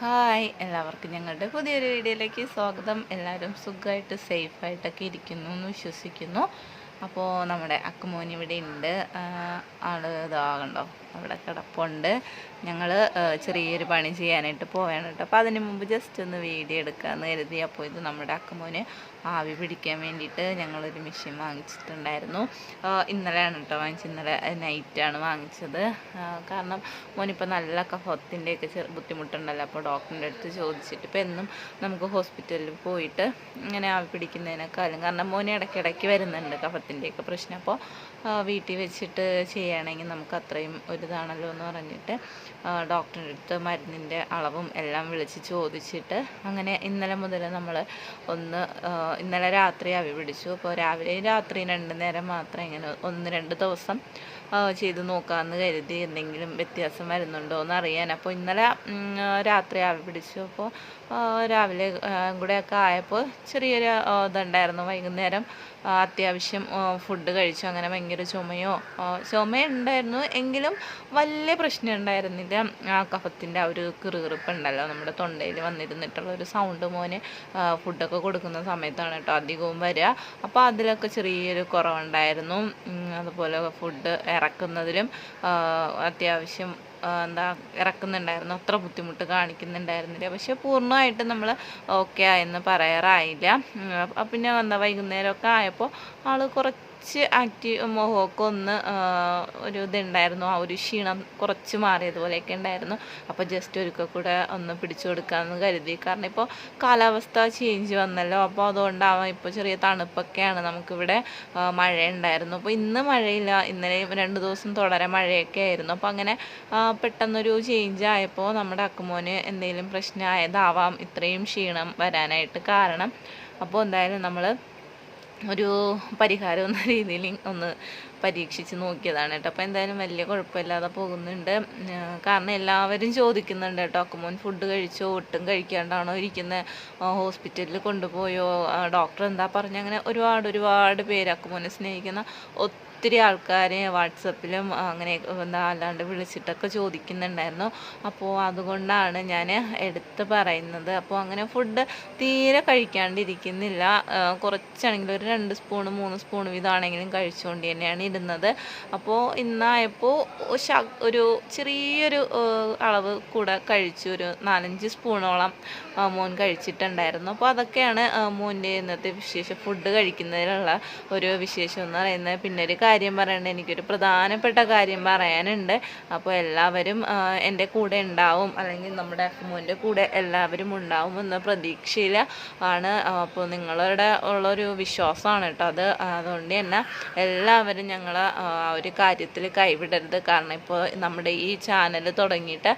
Hi എല്ലാവർക്കും ഞങ്ങളുടെ പുതിയൊരു വീഡിയോയിലേക്ക് സ്വാഗതം. എല്ലാവരും സുഖമായിട്ട് സേഫായിട്ടൊക്കെ ഇരിക്കുന്നു എന്ന് വിശ്വസിക്കുന്നു. അപ്പോൾ നമ്മുടെ അക്കുമോൻ ഇവിടെ ഉണ്ട്. ആൾ ഇതാകണ്ടോ അവിടെ കിടപ്പുണ്ട്. ഞങ്ങൾ ചെറിയൊരു പണി ചെയ്യാനായിട്ട് പോവാണ് കേട്ടോ. അപ്പോൾ അതിന് മുമ്പ് ജസ്റ്റ് ഒന്ന് വീഡിയോ എടുക്കാമെന്ന് കരുതി. അപ്പോൾ ഇത് നമ്മുടെ അക്കുമോന് ആവി പിടിക്കാൻ വേണ്ടിയിട്ട് ഞങ്ങളൊരു മെഷീൻ വാങ്ങിച്ചിട്ടുണ്ടായിരുന്നു. ഇന്നലെയാണ് കേട്ടോ വാങ്ങിച്ചത്. ഇന്നലെ നൈറ്റാണ് വാങ്ങിച്ചത്. കാരണം മോനിപ്പോൾ നല്ല കഫത്തിന്റെയൊക്കെ ചെറു ബുദ്ധിമുട്ടുണ്ടല്ലോ. അപ്പോൾ ഡോക്ടറിന്റെ അടുത്ത് ചോദിച്ചിട്ട് ഇപ്പോൾ എന്നും നമുക്ക് ഹോസ്പിറ്റലിൽ പോയിട്ട് ഇങ്ങനെ ആവി പിടിക്കുന്നതിനേക്കാളും കാരണം മോന് ഇടയ്ക്കിടയ്ക്ക് വരുന്നുണ്ട് കഫത്തിന്റെയൊക്കെ പ്രശ്നം. അപ്പോൾ വീട്ടിൽ വെച്ചിട്ട് ചെയ്യുകയാണെങ്കിൽ നമുക്ക് അത്രയും ഒരിതാണല്ലോ എന്ന് പറഞ്ഞിട്ട് ഡോക്ടറിന്റെ അടുത്ത് മരുന്നിന്റെ അളവും എല്ലാം വിളിച്ച് ചോദിച്ചിട്ട് അങ്ങനെ ഇന്നലെ മുതൽ നമ്മൾ ഒന്ന് ഇന്നലെ രാത്രി അവി പിടിച്ചു. അപ്പോൾ രാവിലെ രാത്രി രണ്ട് നേരം മാത്രം ഇങ്ങനെ ഒന്ന് രണ്ട് ദിവസം ചെയ്ത് നോക്കാമെന്ന് കരുതി എന്തെങ്കിലും വ്യത്യാസം വരുന്നുണ്ടോ എന്ന് അറിയാൻ. അപ്പോൾ ഇന്നലെ രാത്രി ആവി പിടിച്ചു. അപ്പോൾ രാവിലെ കൂടെയൊക്കെ ആയപ്പോൾ ചെറിയൊരു ഇതുണ്ടായിരുന്നു. വൈകുന്നേരം അത്യാവശ്യം ഫുഡ് കഴിച്ചു. അങ്ങനെ ഭയങ്കര ചുമയോ ചുമയുണ്ടായിരുന്നു. എങ്കിലും വലിയ പ്രശ്നം ഉണ്ടായിരുന്നില്ല ആ കഫത്തിന്റെ ആ ഒരു കിറുകിറുപ്പ് ഉണ്ടല്ലോ നമ്മുടെ തൊണ്ടയിൽ വന്നിരുന്നിട്ടുള്ള ഒരു സൗണ്ട് മോനെ ഫുഡൊക്കെ കൊടുക്കുന്ന സമയത്താണ് കേട്ടോ അധികവും വരിക. അപ്പോൾ അതിലൊക്കെ ചെറിയൊരു കുറവുണ്ടായിരുന്നു. അതുപോലെ ഫുഡ് ഇറക്കുന്നതിലും അത്യാവശ്യം എന്താ ഇറക്കുന്നുണ്ടായിരുന്നു. അത്ര ബുദ്ധിമുട്ട് കാണിക്കുന്നുണ്ടായിരുന്നില്ല. പക്ഷെ പൂർണമായിട്ട് നമ്മൾ ഓക്കെ ആയെന്ന് പറയാറായില്ല. പിന്നെ എന്താ വൈകുന്നേരമൊക്കെ ആയപ്പോൾ ആൾ കുറച്ച് ആക്റ്റീവ് മുഖമൊക്കെ ഒന്ന് ഒരു ഇതുണ്ടായിരുന്നു. ആ ഒരു ക്ഷീണം കുറച്ച് മാറിയതുപോലെയൊക്കെ ഉണ്ടായിരുന്നു. അപ്പോൾ ജസ്റ്റ് ഒരിക്കൽ കൂടെ ഒന്ന് പിടിച്ചു കൊടുക്കാമെന്ന് കരുതി. കാരണം ഇപ്പോൾ കാലാവസ്ഥ ചേഞ്ച് വന്നല്ലോ. അപ്പോൾ അതുകൊണ്ടാവാം ഇപ്പോൾ ചെറിയ തണുപ്പൊക്കെയാണ് നമുക്കിവിടെ മഴ ഉണ്ടായിരുന്നു അപ്പോൾ ഇന്ന് മഴയില്ല. ഇന്നലെ രണ്ട് ദിവസം തുടരെ മഴയൊക്കെ ആയിരുന്നു. അപ്പോൾ അങ്ങനെ പെട്ടെന്നൊരു ചേഞ്ച് ആയപ്പോൾ നമ്മുടെ അക്കുമോന് എന്തെങ്കിലും പ്രശ്നമായതാവാം ഇത്രയും ക്ഷീണം വരാനായിട്ട് കാരണം. അപ്പോൾ എന്തായാലും നമ്മൾ ഒരു പരിഹാരം എന്ന രീതിയിൽ ഒന്ന് പരീക്ഷിച്ച് നോക്കിയതാണ് കേട്ടോ. അപ്പോൾ എന്തായാലും വലിയ കുഴപ്പമില്ലാതെ പോകുന്നുണ്ട്. കാരണം എല്ലാവരും ചോദിക്കുന്നുണ്ട് കേട്ടോ. അക്കുമോൻ ഫുഡ് കഴിച്ചോ? ഒട്ടും കഴിക്കാണ്ടാണോ ഇരിക്കുന്നത് ഹോസ്പിറ്റലിൽ കൊണ്ടുപോയോ? ഡോക്ടർ എന്താ പറഞ്ഞ? അങ്ങനെ ഒരുപാട് ഒരുപാട് പേര് അക്കുമോനെ സ്നേഹിക്കുന്ന ഒത്തിരി ആൾക്കാരെ വാട്സപ്പിലും അങ്ങനെ എന്താ അല്ലാണ്ട് വിളിച്ചിട്ടൊക്കെ ചോദിക്കുന്നുണ്ടായിരുന്നു. അപ്പോൾ അതുകൊണ്ടാണ് ഞാൻ എടുത്ത് പറയുന്നത്. അപ്പോൾ അങ്ങനെ ഫുഡ് തീരെ കഴിക്കാണ്ടിരിക്കുന്നില്ല. കുറച്ചാണെങ്കിലും ഒരു രണ്ട് സ്പൂണ് മൂന്ന് സ്പൂൺ വീതമാണെങ്കിലും കഴിച്ചുകൊണ്ട് തന്നെയാണ് ഇരുന്നത് അപ്പോൾ ഇന്നായപ്പോൾ ഒരു ചെറിയൊരു അളവ് കൂടെ കഴിച്ചു. ഒരു നാലഞ്ച് സ്പൂണോളം മോൻ കഴിച്ചിട്ടുണ്ടായിരുന്നു. അപ്പോൾ അതൊക്കെയാണ് മോന്റെ ഇന്നത്തെ വിശേഷം ഫുഡ് കഴിക്കുന്നതിലുള്ള ഒരു വിശേഷം എന്ന് പറയുന്നത്. പിന്നെ ഒരു കാര്യം പറയേണ്ടത് എനിക്കൊരു പ്രധാനപ്പെട്ട കാര്യം പറയാനുണ്ട്. അപ്പോൾ എല്ലാവരും എന്റെ കൂടെ ഉണ്ടാവും. അല്ലെങ്കിൽ നമ്മുടെ മോന്റെ കൂടെ എല്ലാവരും ഉണ്ടാവും എന്ന പ്രതീക്ഷയിൽ ആണ്. അപ്പോൾ നിങ്ങളുടെ ഉള്ളൊരു വിശ്വാസമാണ് കേട്ടോ അത്. അതുകൊണ്ട് തന്നെ എല്ലാവരും ഞങ്ങൾ ആ ഒരു കാര്യത്തിൽ കൈവിടരുത്. കാരണം ഇപ്പോൾ നമ്മുടെ ഈ ചാനൽ തുടങ്ങിയിട്ട്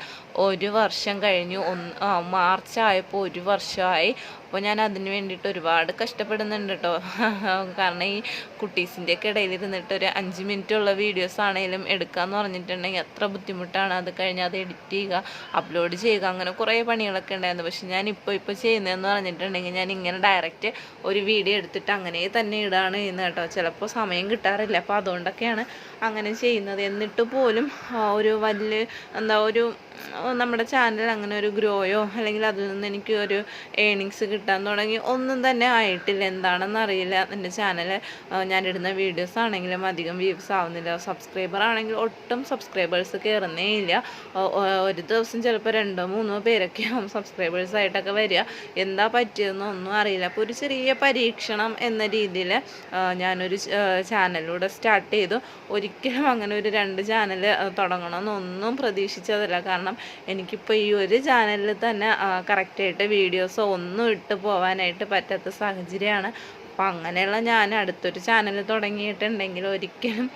ഒരു വർഷം കഴിഞ്ഞു ഒന്ന് മാർച്ച് ആയപ്പോൾ ഒരു വർഷമായി അപ്പോൾ ഞാൻ അതിന് വേണ്ടിയിട്ട് ഒരുപാട് കഷ്ടപ്പെടുന്നുണ്ട് കേട്ടോ കാരണം ഈ കുട്ടീസിന്റെ ഒക്കെ ഇടയിൽ ഇരുന്നിട്ട് ഒരു അഞ്ച് മിനിറ്റ് ഉള്ള വീഡിയോസ് ആണെങ്കിലും എടുക്കാന്ന് പറഞ്ഞിട്ടുണ്ടെങ്കിൽ എത്ര ബുദ്ധിമുട്ടാണ്. അത് കഴിഞ്ഞ് അത് എഡിറ്റ് ചെയ്യുക അപ്ലോഡ് ചെയ്യുക അങ്ങനെ കുറേ പണികളൊക്കെ ഉണ്ടായിരുന്നു. പക്ഷെ ഞാൻ ഇപ്പോൾ ഇപ്പോൾ ചെയ്യുന്നതെന്ന് പറഞ്ഞിട്ടുണ്ടെങ്കിൽ ഞാൻ ഇങ്ങനെ ഡയറക്റ്റ് ഒരു വീഡിയോ എടുത്തിട്ട് അങ്ങനെ തന്നെ ഇടാണ് ചെയ്യുന്നത് കേട്ടോ ചിലപ്പോൾ സമയം കിട്ടാറില്ല. അപ്പോൾ അതുകൊണ്ടൊക്കെയാണ് അങ്ങനെ ചെയ്യുന്നത്. എന്നിട്ട് പോലും ഒരു വലിയ എന്താ ഒരു നമ്മുടെ ചാനൽ അങ്ങനെ ഒരു ഗ്രോയോ അല്ലെങ്കിൽ അതിൽ നിന്ന് എനിക്ക് ഒരു ഏണിങ്സ് കിട്ടാൻ തുടങ്ങി. ഒന്നും തന്നെ ആയിട്ടില്ല. എന്താണെന്ന് അറിയില്ല. എന്റെ ചാനൽ ഞാനിടുന്ന വീഡിയോസ് ആണെങ്കിലും അധികം വ്യൂസ് ആവുന്നില്ല. സബ്സ്ക്രൈബർ ആണെങ്കിലും ഒട്ടും സബ്സ്ക്രൈബേഴ്സ് കയറുന്നേ ഇല്ല. ഒരു ദിവസം ചിലപ്പോൾ രണ്ടോ മൂന്നോ പേരൊക്കെ ആവും സബ്സ്ക്രൈബേഴ്സ് ആയിട്ടൊക്കെ വരിക. എന്താ പറ്റിയതെന്ന് ഒന്നും അറിയില്ല. അപ്പോൾ ഒരു ചെറിയ പരീക്ഷണം എന്ന രീതിയിൽ ഞാനൊരു ചാനലിലൂടെ സ്റ്റാർട്ട് ചെയ്തു. ഒരിക്കലും അങ്ങനെ ഒരു രണ്ട് ചാനൽ തുടങ്ങണമെന്നൊന്നും പ്രതീക്ഷിച്ചതല്ല. കാരണം എനിക്കിപ്പോൾ ഈ ഒരു ചാനലിൽ തന്നെ കറക്റ്റായിട്ട് വീഡിയോസോ ഒന്നും ഇട്ട് പോവാനായിട്ട് പറ്റാത്ത സാഹചര്യമാണ്. അപ്പം അങ്ങനെയുള്ള ഞാൻ അടുത്തൊരു ചാനൽ തുടങ്ങിയിട്ടുണ്ടെങ്കിൽ ഒരിക്കലും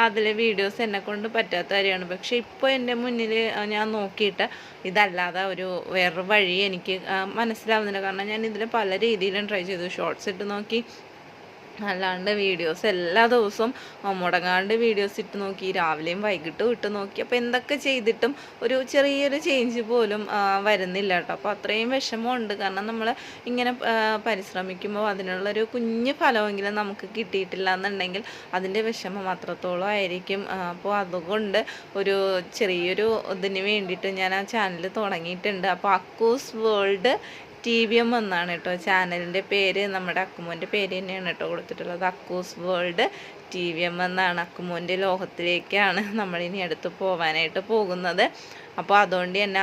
അതിലെ വീഡിയോസ് എന്നെ കൊണ്ട് പറ്റാത്ത കാര്യമാണ്. പക്ഷേ ഇപ്പോൾ എന്റെ മുന്നിൽ ഞാൻ നോക്കിയിട്ട് ഇതല്ലാതെ ഒരു വേറൊരു വഴി എനിക്ക് മനസ്സിലാവുന്നില്ല. കാരണം ഞാൻ ഇതിൽ പല രീതിയിലും ട്രൈ ചെയ്തു. ഷോർട്സ് ഇട്ട് നോക്കി അല്ലാണ്ട് വീഡിയോസ് എല്ലാ ദിവസവും മുടങ്ങാണ്ട് വീഡിയോസ് ഇട്ട് നോക്കി രാവിലെയും വൈകിട്ടും ഇട്ട് നോക്കി. അപ്പോൾ എന്തൊക്കെ ചെയ്തിട്ടും ഒരു ചെറിയൊരു ചേഞ്ച് പോലും വരുന്നില്ല കേട്ടോ. അപ്പോൾ അത്രയും വിഷമമുണ്ട്. കാരണം നമ്മൾ ഇങ്ങനെ പരിശ്രമിക്കുമ്പോൾ അതിനുള്ളൊരു കുഞ്ഞു ഫലമെങ്കിലും നമുക്ക് കിട്ടിയിട്ടില്ല എന്നുണ്ടെങ്കിൽ അതിന്റെ വിഷമം അത്രത്തോളം ആയിരിക്കും. അപ്പോൾ അതുകൊണ്ട് ഒരു ചെറിയൊരു ഇതിന് വേണ്ടിയിട്ട് ഞാൻ ആ ചാനൽ തുടങ്ങിയിട്ടുണ്ട്. അപ്പോൾ Akkus world T V M എന്നാണ് കേട്ടോ ചാനലിന്റെ പേര്. നമ്മുടെ അക്കുമോന്റെ പേര് തന്നെയാണ് കേട്ടോ കൊടുത്തിട്ടുള്ളത്. Akkus world T V M എന്നാണ് അക്കുമോന്റെ ലോകത്തിലേക്കാണ് നമ്മളിനി അടുത്ത് പോകാനായിട്ട് പോകുന്നത്. അപ്പോൾ അതുകൊണ്ട് തന്നെ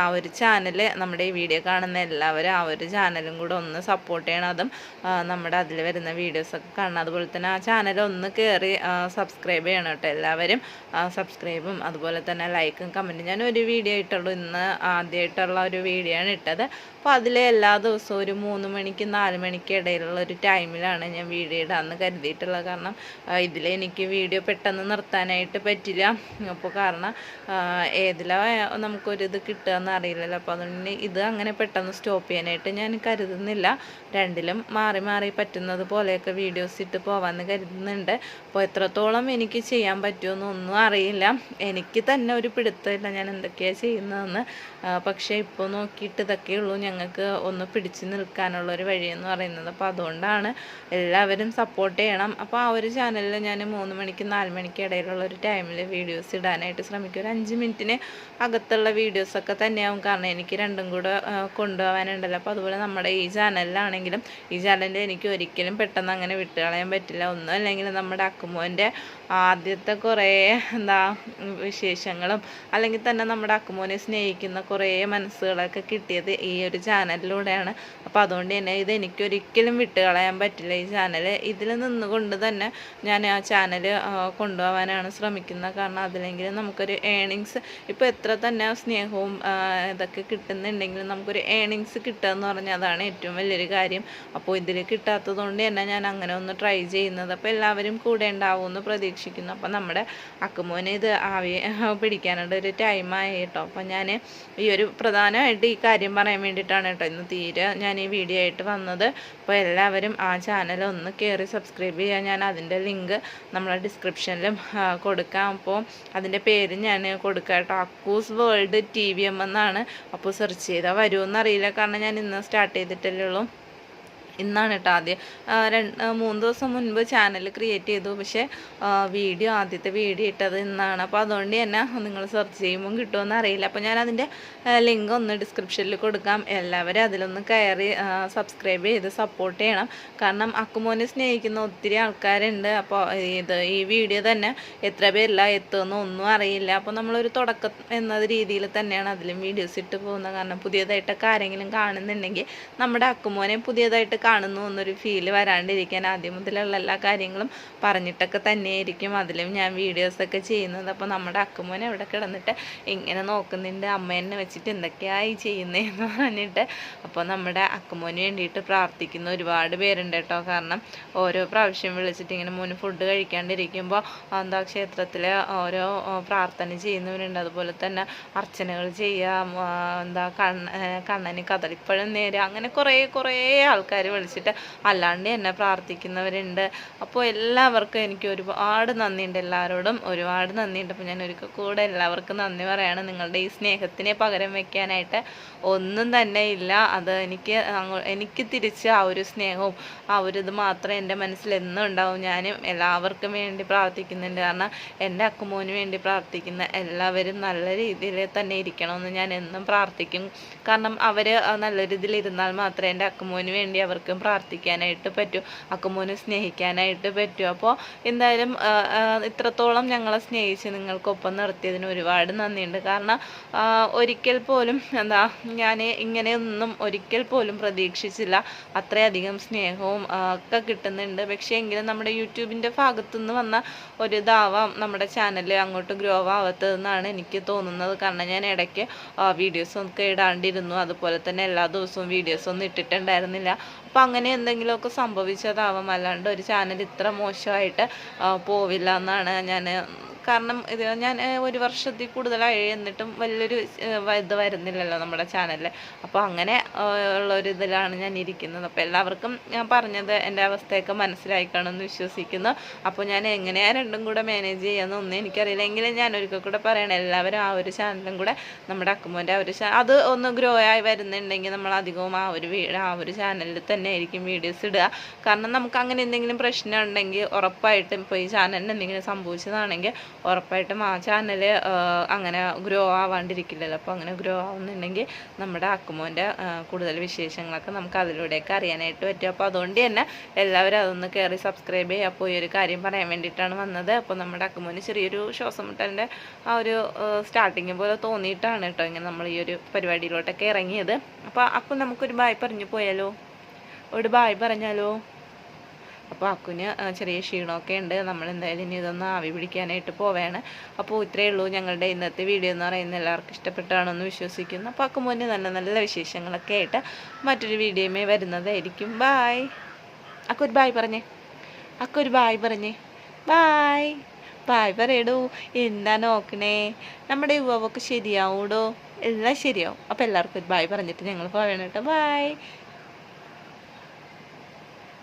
ആ ഒരു- ചാനൽ നമ്മുടെ ഈ വീഡിയോ കാണുന്ന എല്ലാവരും ആ ഒരു ചാനലും കൂടെ ഒന്ന് സപ്പോർട്ട് ചെയ്യണം. അതും നമ്മുടെ അതിൽ വരുന്ന വീഡിയോസൊക്കെ കാണണം. അതുപോലെ തന്നെ ആ ചാനൽ ഒന്ന് കയറി സബ്സ്ക്രൈബ് ചെയ്യണം കേട്ടോ എല്ലാവരും. സബ്സ്ക്രൈബും അതുപോലെ തന്നെ ലൈക്കും കമന്റും ഞാൻ ഒരു വീഡിയോ ഇട്ടുള്ളൂ. ഇന്ന് ആദ്യമായിട്ടുള്ള ഒരു വീഡിയോ ആണ് ഇട്ടത്. അപ്പോൾ അതിൽ എല്ലാ ദിവസവും ഒരു മൂന്ന് മണിക്ക് നാല് മണിക്ക് ഇടയിലുള്ള ഒരു ടൈമിലാണ് ഞാൻ വീഡിയോ ഇടാമെന്ന് കരുതിയിട്ടുള്ളത്. കാരണം ഇതിലെനിക്ക് വീഡിയോ പെട്ടെന്ന് നിർത്താനായിട്ട് പറ്റില്ല. അപ്പോൾ കാരണം ഏതിലാ നമുക്കൊരു ഇത് കിട്ടുകയെന്ന് അറിയില്ലല്ലോ. അപ്പോൾ അതുകൊണ്ട് ഇത് അങ്ങനെ പെട്ടെന്ന് സ്റ്റോപ്പ് ചെയ്യാനായിട്ട് ഞാൻ കരുതുന്നില്ല. രണ്ടിലും മാറി മാറി പറ്റുന്നത് പോലെയൊക്കെ വീഡിയോസ് ഇട്ട് പോകാമെന്ന് കരുതുന്നുണ്ട്. അപ്പോൾ എത്രത്തോളം എനിക്ക് ചെയ്യാൻ പറ്റുമെന്നൊന്നും അറിയില്ല. എനിക്ക് തന്നെ ഒരു പിടുത്തമില്ല ഞാൻ എന്തൊക്കെയാണ് ചെയ്യുന്നതെന്ന്. പക്ഷേ ഇപ്പോൾ നോക്കിയിട്ട് ഇതൊക്കെ ഉള്ളൂ ഞങ്ങൾക്ക് ഒന്ന് പിടിച്ചു നിൽക്കാനുള്ള ഒരു വഴിയെന്ന് പറയുന്നത്. അപ്പോൾ അതുകൊണ്ടാണ് എല്ലാവരും സപ്പോർട്ട് ചെയ്യണം. അപ്പോൾ ആ ഒരു ചാനലിൽ ഞാൻ മൂന്ന് മണിക്ക് നാല് മണിക്ക് ഇടയിലുള്ള ഒരു ടൈമിൽ വീഡിയോസ് ഇടാനായിട്ട് ശ്രമിക്കും. ഒരു അഞ്ച് മിനിറ്റിന് അകത്തുള്ള വീഡിയോസൊക്കെ തന്നെയാവും. കാരണം എനിക്ക് രണ്ടും കൂടെ കൊണ്ടുപോകാനുണ്ടല്ലോ. അപ്പോൾ അതുപോലെ നമ്മുടെ ഈ ചാനലിലാണെങ്കിലും ഈ ചാനലിൽ എനിക്ക് ഒരിക്കലും പെട്ടെന്ന് അങ്ങനെ വിട്ടുകളയാൻ പറ്റില്ല. ഒന്നും അല്ലെങ്കിൽ നമ്മുടെ അക്കുമോന്റെ ആദ്യത്തെ കുറേ എന്താ വിശേഷങ്ങളും അല്ലെങ്കിൽ തന്നെ നമ്മുടെ അക്കുമോനെ സ്നേഹിക്കുന്ന കുറേ മനസ്സുകളൊക്കെ കിട്ടിയത് ഈ ഒരു ചാനലിലൂടെയാണ്. അപ്പോൾ അതുകൊണ്ട് തന്നെ ഇത് എനിക്കൊരിക്കലും വിട്ടുകളയാൻ പറ്റില്ല. ഈ ചാനൽ ഇതിൽ നിന്നുകൊണ്ട് തന്നെ ഞാൻ ആ ചാനൽ കൊണ്ടുപോകാനാണ് ശ്രമിക്കുന്നത്. കാരണം അതിലെങ്കിലും നമുക്കൊരു ഏണിങ്സ് ഇപ്പോൾ എത്ര തന്നെ സ്നേഹവും ഇതൊക്കെ കിട്ടുന്നുണ്ടെങ്കിലും നമുക്കൊരു ഏണിങ്സ് കിട്ടുക എന്ന് പറഞ്ഞാൽ അതാണ് ഏറ്റവും വലിയൊരു കാര്യം. അപ്പോൾ ഇതിൽ കിട്ടാത്തത് കൊണ്ട് തന്നെ ഞാൻ അങ്ങനെ ഒന്ന് ട്രൈ ചെയ്യുന്നത്. അപ്പോൾ എല്ലാവരും കൂടെ ഉണ്ടാവുമെന്ന് പ്രതീക്ഷിക്കുന്നു. അപ്പോൾ നമ്മുടെ അക്കുമോന് ഇത് ആവി പിടിക്കാനുള്ള ഒരു ടൈമായി കേട്ടോ. അപ്പോൾ ഞാൻ ഈ ഒരു പ്രധാനമായിട്ട് ഈ കാര്യം പറയാൻ വേണ്ടിയിട്ടാണ് കേട്ടോ ഇന്ന് തീരെ ഞാൻ ഈ വീഡിയോ ആയിട്ട് വന്നത്. അപ്പോൾ എല്ലാവരും ആ ചാനൽ ഒന്ന് കയറി സബ്സ്ക്രൈബ് ചെയ്യാൻ ഞാൻ അതിന്റെ ലിങ്ക് നമ്മളെ ഡിസ്ക്രിപ്ഷനിലും കൊടുക്കാം. അപ്പോൾ അതിന്റെ പേര് ഞാൻ കൊടുക്കാം കേട്ടോ. Akkus world T V M എന്നാണ് അപ്പോൾ സെർച്ച് ചെയ്താൽ വരുമെന്നറിയില്ല കാരണം ഞാൻ ഇന്ന് സ്റ്റാർട്ട് ചെയ്തിട്ടല്ലേ ഉള്ളൂ. ഇന്നാണ് കേട്ടോ ആദ്യം. രണ്ട് മൂന്ന് ദിവസം മുൻപ് ചാനൽ ക്രിയേറ്റ് ചെയ്തു. പക്ഷേ വീഡിയോ ആദ്യത്തെ വീഡിയോ ഇട്ടത് ഇന്നാണ്. അപ്പോൾ അതുകൊണ്ട് തന്നെ നിങ്ങൾ സെർച്ച് ചെയ്യുമ്പോൾ കിട്ടുമെന്ന് അറിയില്ല. അപ്പോൾ ഞാൻ അതിന്റെ ലിങ്ക് ഒന്ന് ഡിസ്ക്രിപ്ഷനിൽ കൊടുക്കാം. എല്ലാവരും അതിലൊന്ന് കയറി സബ്സ്ക്രൈബ് ചെയ്ത് സപ്പോർട്ട് ചെയ്യണം. കാരണം അക്കുമോനെ സ്നേഹിക്കുന്ന ഒത്തിരി ആൾക്കാരുണ്ട്. അപ്പോൾ ഇത് ഈ വീഡിയോ തന്നെ എത്ര പേരില്ല എത്തുമെന്ന് ഒന്നും അറിയില്ല. അപ്പോൾ നമ്മളൊരു തുടക്കം എന്ന രീതിയിൽ തന്നെയാണ് അതിലും വീഡിയോസ് ഇട്ട് പോകുന്നത്. കാരണം പുതിയതായിട്ടൊക്കെ ആരെങ്കിലും കാണുന്നുണ്ടെങ്കിൽ നമ്മുടെ അക്കുമോനെ പുതിയതായിട്ട് കാണുന്നു എന്നൊരു ഫീൽ വരാണ്ടിരിക്കാൻ ആദ്യം മുതലുള്ള എല്ലാ കാര്യങ്ങളും പറഞ്ഞിട്ടൊക്കെ തന്നെയായിരിക്കും. അതിലും ഞാൻ വീഡിയോസൊക്കെ ചെയ്യുന്നത്. അപ്പോൾ നമ്മുടെ അക്കുമോനെ അവിടെ കിടന്നിട്ട് ഇങ്ങനെ നോക്കുന്നുണ്ട്. അമ്മേനെ വെച്ചിട്ട് എന്തൊക്കെയായി ചെയ്യുന്നതെന്ന് പറഞ്ഞിട്ട്. അപ്പോൾ നമ്മുടെ അക്കുമോന് വേണ്ടിയിട്ട് പ്രാർത്ഥിക്കുന്ന ഒരുപാട് പേരുണ്ട് കേട്ടോ. കാരണം ഓരോ പ്രാവശ്യം വിളിച്ചിട്ട് ഇങ്ങനെ മോന് ഫുഡ് കഴിക്കാണ്ടിരിക്കുമ്പോൾ എന്താ ക്ഷേത്രത്തിലെ ഓരോ പ്രാർത്ഥന ചെയ്യുന്നവരുണ്ട്. അതുപോലെ തന്നെ അർച്ചനകൾ ചെയ്യാം. ആ, എന്താ കണ്ണ കണ്ണന് കദളിപ്പഴം നേരെ. അങ്ങനെ കുറേ കുറേ ആൾക്കാർ വിളിച്ചിട്ട് അല്ലാണ്ട് എന്നെ പ്രാർത്ഥിക്കുന്നവരുണ്ട്. അപ്പോൾ എല്ലാവർക്കും എനിക്ക് ഒരുപാട് നന്ദിയുണ്ട് എല്ലാവരോടും. ഒരുപാട് നന്ദിയുണ്ട്. അപ്പോൾ ഞാൻ ഒരിക്കൽ കൂടെ എല്ലാവർക്കും നന്ദി പറയാണ്. നിങ്ങളുടെ ഈ സ്നേഹത്തിനെ പകരം വെക്കാനായിട്ട് ഒന്നും തന്നെ ഇല്ല. അത് എനിക്ക് എനിക്ക് തിരിച്ച് ആ ഒരു സ്നേഹവും ആ ഒരു ഇത് മാത്രമേ എന്റെ മനസ്സിൽ എന്നും ഉണ്ടാവും. ഞാനും എല്ലാവർക്കും വേണ്ടി പ്രാർത്ഥിക്കുന്നുണ്ട്. കാരണം എന്റെ അക്കുമോന് വേണ്ടി പ്രാർത്ഥിക്കുന്ന എല്ലാവരും നല്ല രീതിയിൽ തന്നെ ഇരിക്കണമെന്ന് ഞാൻ എന്നും പ്രാർത്ഥിക്കും. കാരണം അവർ നല്ല രീതിയിൽ ഇരുന്നാൽ മാത്രമേ എന്റെ അക്കുമോന് വേണ്ടി അവർക്കും പ്രാർത്ഥിക്കാനായിട്ട് പറ്റും. അക്കുമോനെ സ്നേഹിക്കാനായിട്ട് പറ്റും. അപ്പോൾ എന്തായാലും ഇത്രത്തോളം ഞങ്ങളെ സ്നേഹിച്ച് നിങ്ങൾക്കൊപ്പം നിർത്തിയതിന് ഒരുപാട് നന്ദിയുണ്ട്. കാരണം ഒരിക്കൽ പോലും എന്താ ഞാൻ ഇങ്ങനെയൊന്നും ഒരിക്കൽ പോലും പ്രതീക്ഷിച്ചില്ല. അത്രയധികം സ്നേഹവും ഒക്കെ കിട്ടുന്നുണ്ട്. പക്ഷേ എങ്കിലും നമ്മുടെ യൂട്യൂബിന്റെ ഭാഗത്തുനിന്ന് വന്ന ഒരു ഇതാവാം നമ്മുടെ ചാനൽ അങ്ങോട്ട് ഗ്രോ ആവാത്തതെന്നാണ് എനിക്ക് തോന്നുന്നത്. കാരണം ഞാൻ ഇടയ്ക്ക് വീഡിയോസ് ഒക്കെ ഇടാണ്ടിരുന്നു. അതുപോലെ തന്നെ എല്ലാ ദിവസവും വീഡിയോസ് ഒന്നും ഇട്ടിട്ടുണ്ടായിരുന്നില്ല. അപ്പം അങ്ങനെ എന്തെങ്കിലുമൊക്കെ സംഭവിച്ചതാവാം. അല്ലാണ്ട് ഒരു ചാനൽ ഇത്ര മോശമായിട്ട് പോവില്ല എന്നാണ് ഞാൻ കാരണം ഇത് ഞാൻ ഒരു വർഷത്തിൽ കൂടുതലായി എന്നിട്ടും വലിയൊരു ഇത് വരുന്നില്ലല്ലോ നമ്മുടെ ചാനലിൽ അപ്പോൾ അങ്ങനെ ഉള്ള ഉള്ളൊരു ഇതിലാണ് ഞാൻ ഇരിക്കുന്നത്. അപ്പോൾ എല്ലാവർക്കും ഞാൻ പറഞ്ഞത് എന്റെ അവസ്ഥയൊക്കെ മനസ്സിലായി കാണുമെന്ന് വിശ്വസിക്കുന്നു. അപ്പോൾ ഞാൻ എങ്ങനെയാണ് രണ്ടും കൂടെ മാനേജ് ചെയ്യുന്നൊന്നും എനിക്കറിയില്ല. എങ്കിലും ഞാൻ ഒരിക്കൽ കൂടെ പറയണം എല്ലാവരും ആ ഒരു ചാനലും കൂടെ നമ്മുടെ അക്കുമോന്റെ ആ ഒരു അത് ഒന്ന് ഗ്രോ ആയി വരുന്നുണ്ടെങ്കിൽ നമ്മൾ അധികവും ആ ഒരു ആ ഒരു ചാനലിൽ തന്നെ ആയിരിക്കും വീഡിയോസ് ഇടുക. കാരണം നമുക്ക് അങ്ങനെ എന്തെങ്കിലും പ്രശ്നം ഉണ്ടെങ്കിൽ ഉറപ്പായിട്ടും ഇപ്പോൾ ഈ ചാനലിന് എന്തെങ്കിലും സംഭവിച്ചതാണെങ്കിൽ ഉറപ്പായിട്ടും ആ ചാനൽ അങ്ങനെ ഗ്രോ ആവാണ്ടിരിക്കില്ലല്ലോ. അപ്പോൾ അങ്ങനെ ഗ്രോ ആവുന്നുണ്ടെങ്കിൽ നമ്മുടെ അക്കുമോന്റെ കൂടുതൽ വിശേഷങ്ങളൊക്കെ നമുക്ക് അതിലൂടെയൊക്കെ അറിയാനായിട്ട് പറ്റും. അപ്പോൾ അതുകൊണ്ട് തന്നെ എല്ലാവരും അതൊന്ന് കയറി സബ്സ്ക്രൈബ് ചെയ്യുക. അപ്പോൾ ഈ ഒരു കാര്യം പറയാൻ വേണ്ടിയിട്ടാണ് വന്നത്. അപ്പോൾ നമ്മുടെ അക്കുമോന് ചെറിയൊരു ശ്വാസം മുട്ടലിന്റെ ആ ഒരു സ്റ്റാർട്ടിങ് പോലെ തോന്നിയിട്ടാണ് കേട്ടോ ഇങ്ങനെ നമ്മൾ ഈ ഒരു പരിപാടിയിലോട്ടൊക്കെ ഇറങ്ങിയത്. അപ്പോൾ അപ്പോൾ നമുക്കൊരു ബായ് പറഞ്ഞു പോയാലോ? ഒരു ബായ് പറഞ്ഞാലോ? അപ്പോൾ അക്കുന് ചെറിയ ക്ഷീണമൊക്കെ ഉണ്ട്. നമ്മൾ എന്തായാലും ഇനി ഇതൊന്ന് ആവി പിടിക്കാനായിട്ട് പോവുകയാണ് അപ്പോൾ ഇത്രയേ ഉള്ളൂ ഞങ്ങളുടെ ഇന്നത്തെ വീഡിയോ എന്ന് പറയുന്നത്. എല്ലാവർക്കും ഇഷ്ടപ്പെട്ടാണെന്ന് വിശ്വസിക്കുന്നു. അപ്പോൾ അക്കു മുന്നേ നല്ല നല്ല വിശേഷങ്ങളൊക്കെ ആയിട്ട് മറ്റൊരു വീഡിയോമേ വരുന്നതായിരിക്കും. ബായ് അക്കൊരു ബായ് പറഞ്ഞേ. അക്കൊരു ബായ് പറഞ്ഞേ. ബായ് ബായ് പറയടൂ. എന്താ നോക്കണേ? നമ്മുടെ യുവാവൊക്കെ ശരിയാവൂടോ? എല്ലാം ശരിയാവും. അപ്പോൾ എല്ലാവർക്കും ഒരു ബായ് പറഞ്ഞിട്ട് ഞങ്ങൾ പോകണം കേട്ടോ. ബായ്